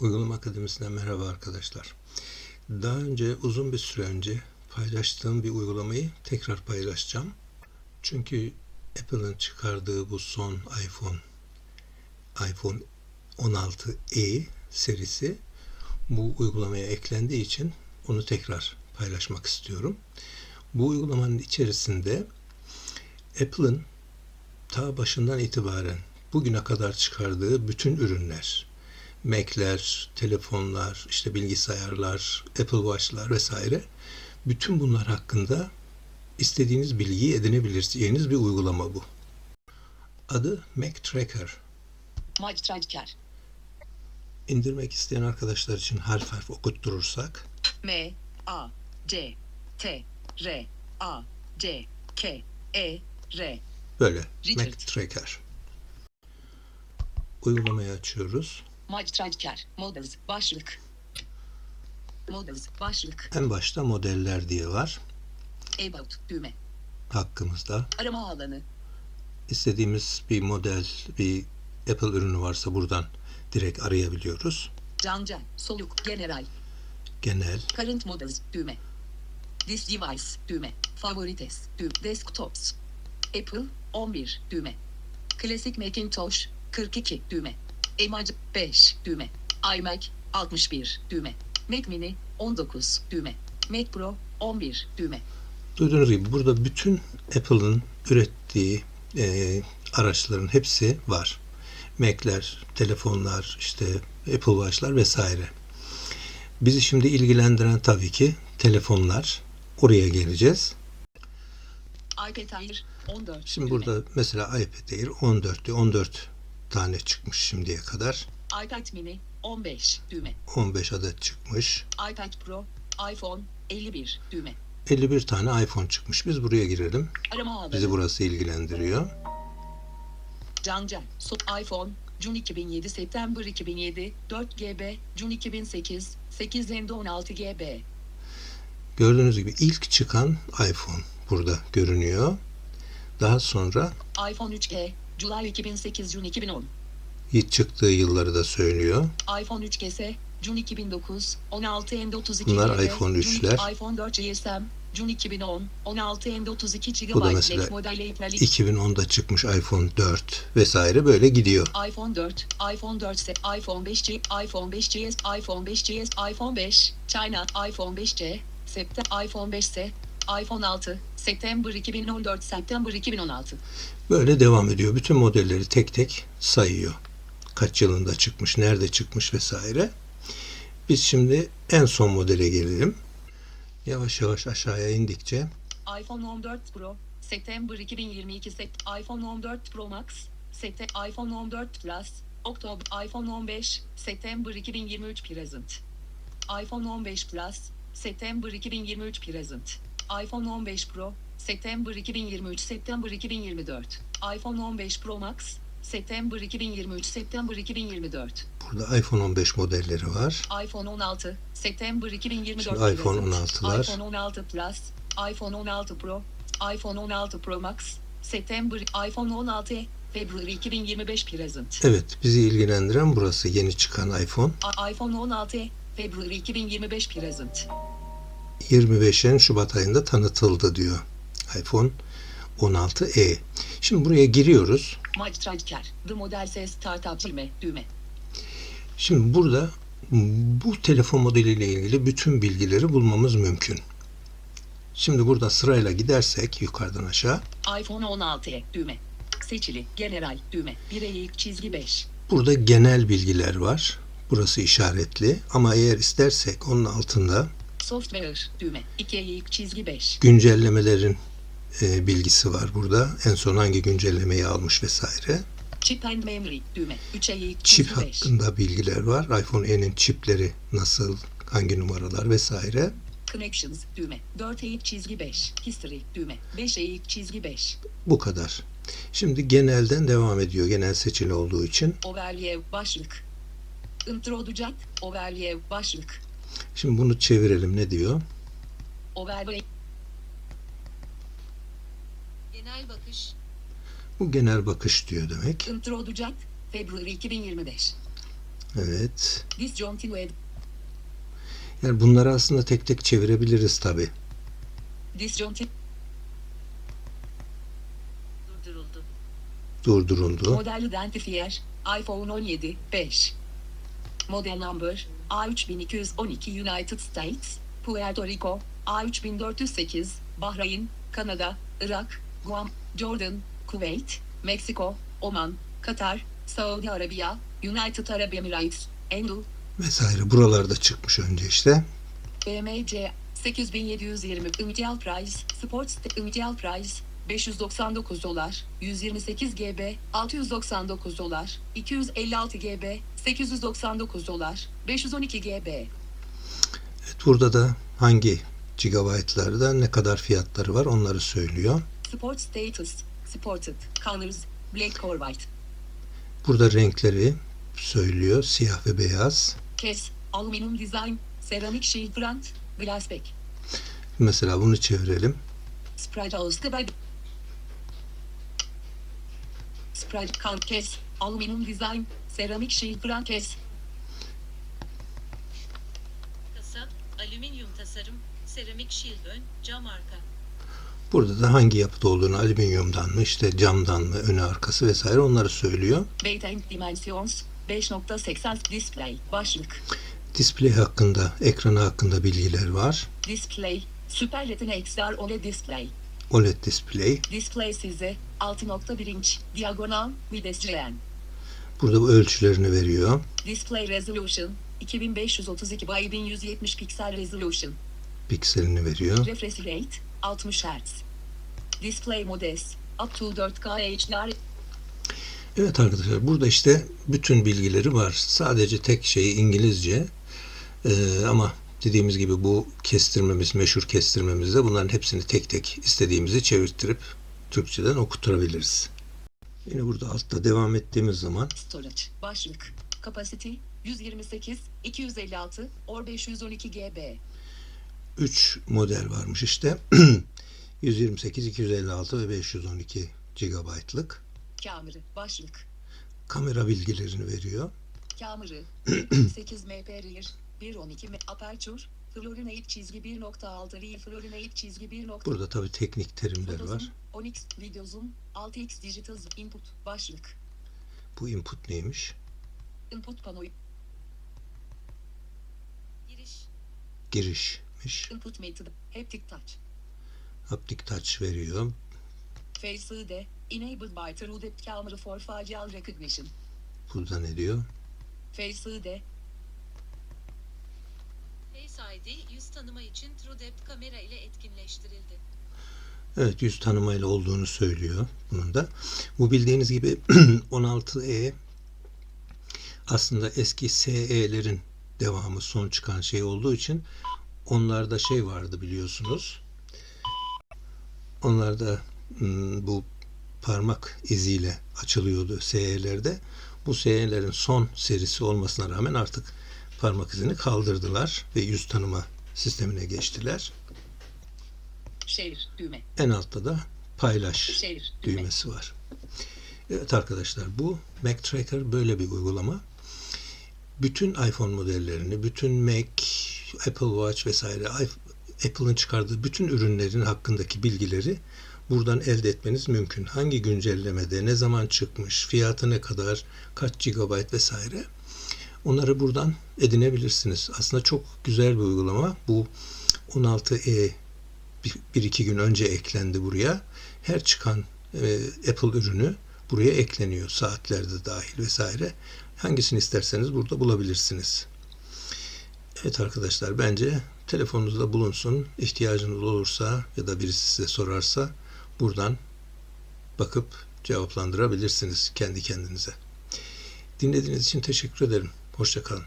Uygulama Akademisi'nden merhaba arkadaşlar. Daha önce uzun bir süre önce paylaştığım bir uygulamayı tekrar paylaşacağım. Çünkü Apple'ın çıkardığı bu son iPhone iPhone 16e serisi bu uygulamaya eklendiği için onu tekrar paylaşmak istiyorum. Bu uygulamanın içerisinde Apple'ın ta başından itibaren bugüne kadar çıkardığı bütün ürünler, Mac'ler, telefonlar, işte bilgisayarlar, Apple Watch'lar vesaire bütün bunlar hakkında istediğiniz bilgiyi edinebileceğiniz bir uygulama bu. Adı Mac Tracker. Maç Tracker. İndirmek isteyen arkadaşlar için harf harf okutturursak M A C T R A C K E R böyle Richard. Mac Tracker. Uygulamayı açıyoruz. Maç Tracker Models başlık. Models başlık. En başta modeller diye var. About düğme. Hakkımızda. arama alanı. İstediğimiz bir model, bir Apple ürünü varsa buradan direkt arayabiliyoruz. Cancel soluk general. Genel, current models düğme. This device düğme. Favorites düğme. Desktops. Apple 11 düğme. Classic Macintosh 42 düğme Image 5 düğme iMac 61 düğme Mac Mini 19 düğme Mac Pro 11 düğme Duyduğunuz gibi burada bütün Apple'ın ürettiği e, araçların hepsi var. Mac'ler, telefonlar, işte Apple Watch'lar vesaire. Bizi şimdi ilgilendiren tabii ki telefonlar. Oraya geleceğiz. iPad Air 14 Şimdi burada mesela iPad Air 14 diyor. 14 tane çıkmış şimdiye kadar. iPad Mini 15 düğme 15 adet çıkmış. iPad Pro iPhone 51 düğme 51 tane iPhone çıkmış. Biz buraya girelim. arama alanı Bizi burası ilgilendiriyor. Cancel so iPhone June 2007 September 2007 4 GB June 2008 8 Ende 16 GB Gördüğünüz gibi ilk çıkan iPhone burada görünüyor. Daha sonra iPhone 3G July 2008 June 2010 ilk çıktığı yılları da söylüyor. iPhone 3GS June 2009 16 Ende 32 Bunlar GB iPhone June- 3'ler. iPhone 4 GSM June 2010 16 Ende 32 GB Bu da mesela Black model April 2010'da çıkmış iPhone 4 vesaire böyle gidiyor. iPhone 4, iPhone 4 ise iPhone 5C, iPhone 5CS, iPhone 5CS, iPhone 5, China, iPhone 5C, September, iPhone 5 ise iPhone 6, September 2014, September 2016. Böyle devam ediyor. Bütün modelleri tek tek sayıyor. Kaç yılında çıkmış, nerede çıkmış vesaire. Biz şimdi en son modele gelelim. Yavaş yavaş aşağıya indikçe iPhone 14 Pro, September 2022 sep iPhone 14 Pro Max, Sete iPhone 14 Plus, Oktober iPhone 15, September 2023 present. iPhone 15 Plus, September 2023 present. iPhone 15 Pro, September 2023 September 2024. iPhone 15 Pro Max, September 2023 September 2024. burada iPhone 15 modelleri var. iPhone 16, September 2024 Şimdi iPhone present. 16'lar. iPhone 16 Plus, iPhone 16 Pro, iPhone 16 Pro Max, September, iPhone 16 February 2025 present. Evet, bizi ilgilendiren burası yeni çıkan iPhone. İPhone 16 February 2025 present. 25'in Şubat ayında tanıtıldı diyor. iPhone 16e. Şimdi buraya giriyoruz. Match Tracker, The Model S Startup düğme, düğme. Şimdi burada bu telefon modeliyle ilgili bütün bilgileri bulmamız mümkün. Şimdi burada sırayla gidersek yukarıdan aşağı iPhone 16 düğme. Seçili, general, düğme. 1'e ilk çizgi 5. burada genel bilgiler var. Burası işaretli ama eğer istersek onun altında Software, düğme. 2'ye ilk çizgi 5. güncellemelerin e, bilgisi var burada. En son hangi güncellemeyi almış vesaire. Chip and Memory, düğme. 3'e ilk Çip çizgi 5. hakkında bilgiler var. iPhone E'nin çipleri nasıl, hangi numaralar vesaire. Connections, düğme. 4'e ilk çizgi 5. History, düğme. 5'e ilk çizgi 5. Bu kadar. Şimdi genelden devam ediyor. Genel seçili olduğu için. Overview, başlık. Introducet, overview, başlık. Şimdi bunu çevirelim. Ne diyor? Genel bakış. Bu genel bakış diyor demek. Introducet, February 2025. Evet. Disjointed. Yani bunları aslında tek tek çevirebiliriz tabi. Disjointed. Durduruldu. Durduruldu. Model identifier. iPhone 17 5. Model number A3212 United States, Puerto Rico, A3408, Bahreyn, Kanada, Irak, Guam, Jordan, Kuveyt, Meksiko, Oman, Katar, Saudi Arabiya, United Arab Emirates, Endul, Vesaire buralarda çıkmış önce işte. BMC 8720 Ideal Price Sports Ideal Price 599 dolar 128 GB 699 dolar 256 GB 899 dolar 512 GB Evet, burada da hangi gigabaytlarda ne kadar fiyatları var onları söylüyor. Sport Status Supported Colors Black or White Burada renkleri söylüyor. Siyah ve beyaz. Kes Alüminyum Design Seramik Shield Brand Glassback Mesela bunu çevirelim. Sprite Sprite Kan Kes Alüminyum Design Seramik Shield Brand Kes Kasa, alüminyum tasarım, seramik shield ön, cam arka. Burada da hangi yapıda olduğunu alüminyumdan mı işte camdan mı önü arkası vesaire onları söylüyor. Weight and Dimensions 5.80 Display Başlık Display hakkında, ekranı hakkında bilgiler var. Display Süper Retina XR OLED Display OLED display. Display size 6.1 inç Diagonal Videscen Burada bu ölçülerini veriyor. Display Resolution 2532 by 1170 piksel resolution Pikselini veriyor. Refresh rate 60 Hz Display modes up to 4K HDR Evet arkadaşlar burada işte bütün bilgileri var. Sadece tek şeyi İngilizce. Ee, ama dediğimiz gibi bu kestirmemiz, meşhur kestirmemizde bunların hepsini tek tek istediğimizi çevirttirip Türkçeden okutturabiliriz. Yine burada altta devam ettiğimiz zaman Storage Başlık Capacity 128 256 or 512 GB 3 model varmış işte. 128, 256 ve 512 GB'lık. Kamera Başlık Kamera bilgilerini veriyor. Kamera 8 MP rear 112 m aperture Fluorinate çizgi 1.6 real Fluorinate çizgi 1. Burada tabi teknik terimler Foto var. zoom, 10x video zoom 6x digital input başlık Bu input neymiş? input panoyu Giriş, Girişmiş. input method haptic touch Haptic touch veriyor. Face ID enabled by TrueDepth camera for facial recognition Burada ne diyor? Face ID Face ID yüz tanıma için TrueDepth kamera ile etkinleştirildi. Evet yüz tanımayla olduğunu söylüyor bunun da. Bu bildiğiniz gibi 16E aslında eski SE'lerin devamı son çıkan şey olduğu için onlarda şey vardı biliyorsunuz. Onlarda hmm, bu parmak iziyle açılıyordu SE'lerde. Bu SE'lerin son serisi olmasına rağmen artık parmak izini kaldırdılar ve yüz tanıma sistemine geçtiler. Share düğme En altta da paylaş Share düğme düğmesi var. Evet arkadaşlar bu Mac Tracker böyle bir uygulama. Bütün iPhone modellerini, bütün Mac, Apple Watch vesaire Apple'ın çıkardığı bütün ürünlerin hakkındaki bilgileri buradan elde etmeniz mümkün. Hangi güncellemede, ne zaman çıkmış, fiyatı ne kadar, kaç GB vesaire. Onları buradan edinebilirsiniz. Aslında çok güzel bir uygulama. Bu 16e bir, iki gün önce eklendi buraya. Her çıkan e, Apple ürünü buraya ekleniyor. Saatlerde dahil vesaire. Hangisini isterseniz burada bulabilirsiniz. Evet arkadaşlar bence telefonunuzda bulunsun. İhtiyacınız olursa ya da birisi size sorarsa buradan bakıp cevaplandırabilirsiniz kendi kendinize. Dinlediğiniz için teşekkür ederim. Hoşçakalın.